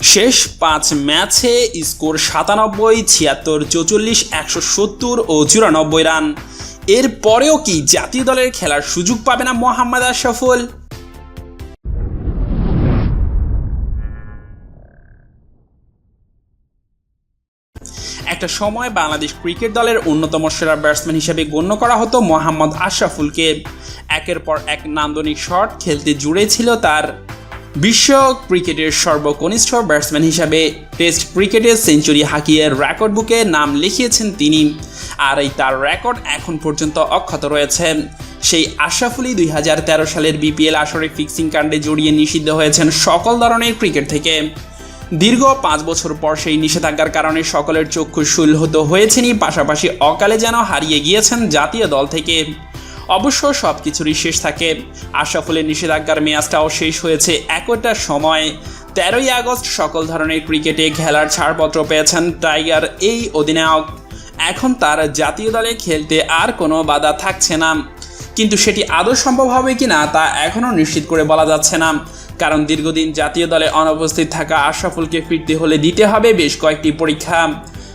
শেষ পাঁচ ম্যাচে স্কোর সাতানব্বই, ছিয়াত্তর, চৌচল্লিশ, একশো সত্তর ও চুরানব্বই রান। এর পরেও কি জাতীয় দলের খেলার সুযোগ পাবে না মোহাম্মদ আশরাফুল? একটা সময় বাংলাদেশ ক্রিকেট দলের অন্যতম সেরা ব্যাটসম্যান হিসেবে গণ্য করা হতো মোহাম্মদ আশরাফুলকে। একের পর এক নান্দনিক শট খেলতে জুড়েছিল তার বিশ্ব ক্রিকেটের সর্বকনিষ্ঠ ব্যাটসম্যান হিসাবে টেস্ট ক্রিকেটে সেঞ্চুরি হাঁকিয়ে রেকর্ড বুকে নাম লিখিয়েছেন তিনি। আর এই তার রেকর্ড এখন পর্যন্ত অক্ষত রয়েছে। সেই আশরাফুলি দুই হাজার তেরো সালের বিপিএল আসরে ফিক্সিং কাণ্ডে জড়িয়ে নিষিদ্ধ হয়েছেন সকল ধরনের ক্রিকেট থেকে। দীর্ঘ পাঁচ বছর পর সেই নিষেধাজ্ঞার কারণে সকলের চক্ষু শুলহত হয়েছেনই, পাশাপাশি অকালে যেন হারিয়ে গিয়েছেন জাতীয় দল থেকে। অবশ্য সব কিছুরই শেষ থাকে। আশরাফুলের নিষেধাজ্ঞার মেয়াজটাও শেষ হয়েছে একটা সময়। তেরোই আগস্ট সকল ধরনের ক্রিকেটে খেলার ছাড়পত্র পেয়েছেন টাইগার, এই অধিনায়ক। এখন তার জাতীয় দলে খেলতে আর কোনো বাধা থাকছে না। কিন্তু সেটি আদৌ সম্ভব হবে কি না তা এখনও নিশ্চিত করে বলা যাচ্ছে না। কারণ দীর্ঘদিন জাতীয় দলে অনুপস্থিত থাকা আশরাফুলকে ফিরতে হলে দিতে হবে বেশ কয়েকটি পরীক্ষা।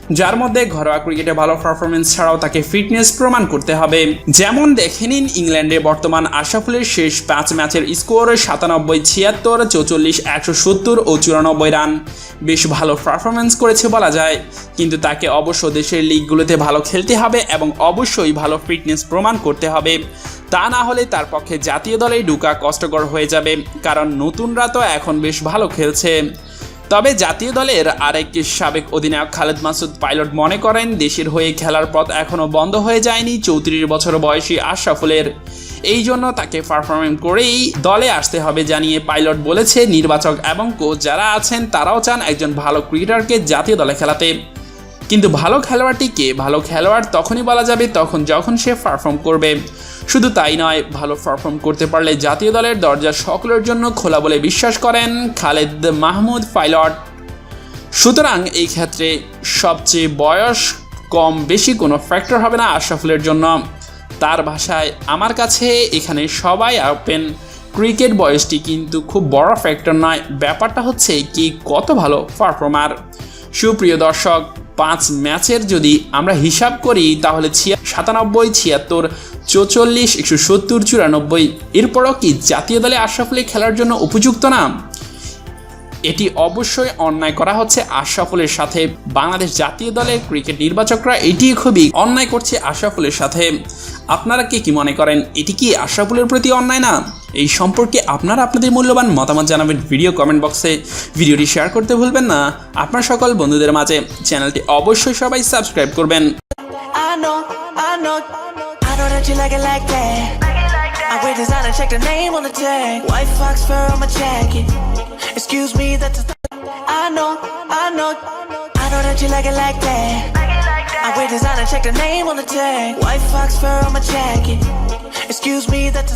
যার মধ্যে ঘরোয়া ক্রিকেটে ভালো পারফরমেন্স ছাড়াও তাকে ফিটনেস প্রমাণ করতে হবে। যেমন দেখে নিন, ইংল্যান্ডে বর্তমান আশরাফুলের শেষ পাঁচ ম্যাচের স্কোর সাতানব্বই, ছিয়াত্তর, চৌচল্লিশ, একশো সত্তর ও চুরানব্বই রান। বেশ ভালো পারফরমেন্স করেছে বলা যায়। কিন্তু তাকে অবশ্য দেশের লিগগুলোতে ভালো খেলতে হবে এবং অবশ্যই ভালো ফিটনেস প্রমাণ করতে হবে। তা না হলে তার পক্ষে জাতীয় দলেই ঢুকা কষ্টকর হয়ে যাবে। কারণ নতুনরা তো এখন বেশ ভালো খেলছে। তবে জাতীয় দলের আরেকটি সাবেক অধিনায়ক খালেদ মাসুদ পাইলট মনে করেন দেশের হয়ে খেলার পথ এখনও বন্ধ হয়ে যায়নি, চৌত্রিশ বছর বয়সী আশরাফুলের এই জন্য তাকে পারফরমেন্স করেই দলে আসতে হবে জানিয়ে পাইলট বলেছে নির্বাচক এবং কোচ যারা আছেন তারাও চান একজন ভালো ক্রিকেটারকে জাতীয় দলে খেলাতে। কিন্তু ভালো খেলোয়াড়টিকে ভালো খেলোয়াড় তখনই বলা যাবে তখন যখন সে পারফর্ম করবে। শুধু তাই নয়, ভালো পারফর্ম করতে পারলে জাতীয় দলের দরজা সকলের জন্য খোলা বলে বিশ্বাস করেন খালেদ মাহমুদ পাইলট। সুতরাং এই ক্ষেত্রে সবচেয়ে বয়স কম বেশি কোনো ফ্যাক্টর হবে না আশরাফুলের জন্য। তার ভাষায় আমার কাছে এখানে সবাই ওপেন ক্রিকেট বয়সটি কিন্তু খুব বড় ফ্যাক্টর নয়, ব্যাপারটা হচ্ছে কি কত ভালো পারফর্মার সুপ্রিয় দর্শক পাঁচ ম্যাচের যদি আমরা হিসাব করি, তাহলে ছিয়া সাতানব্বই, ছিয়াত্তর, চৌচল্লিশ, একশো সত্তর, চুরানব্বই। এরপরও কি জাতীয় দলে আশরাফুলি খেলার জন্য উপযুক্ত না? এটি অবশ্যই অন্যায় করা হচ্ছে আশরাফুলের সাথে। বাংলাদেশ জাতীয় দলের ক্রিকেট নির্বাচকরা এটি খুবই অন্যায় করছে আশরাফুলের সাথে। আপনারা কি কি মনে করেন? এটি কি আশরাফুলের প্রতি অন্যায় না? এই সম্পর্কে আপনারা আপনাদের মূল্যবান মতামত জানাবেন ভিডিও কমেন্ট বক্সে ভিডিওটি শেয়ার করতে ভুলবেন না আপনার সকল বন্ধুদের মাঝে চ্যানেলটি অবশ্যই সবাই সাবস্ক্রাইব করবেন I wear designer, check the name on the tag. White fox fur on my jacket. Excuse me, that's. I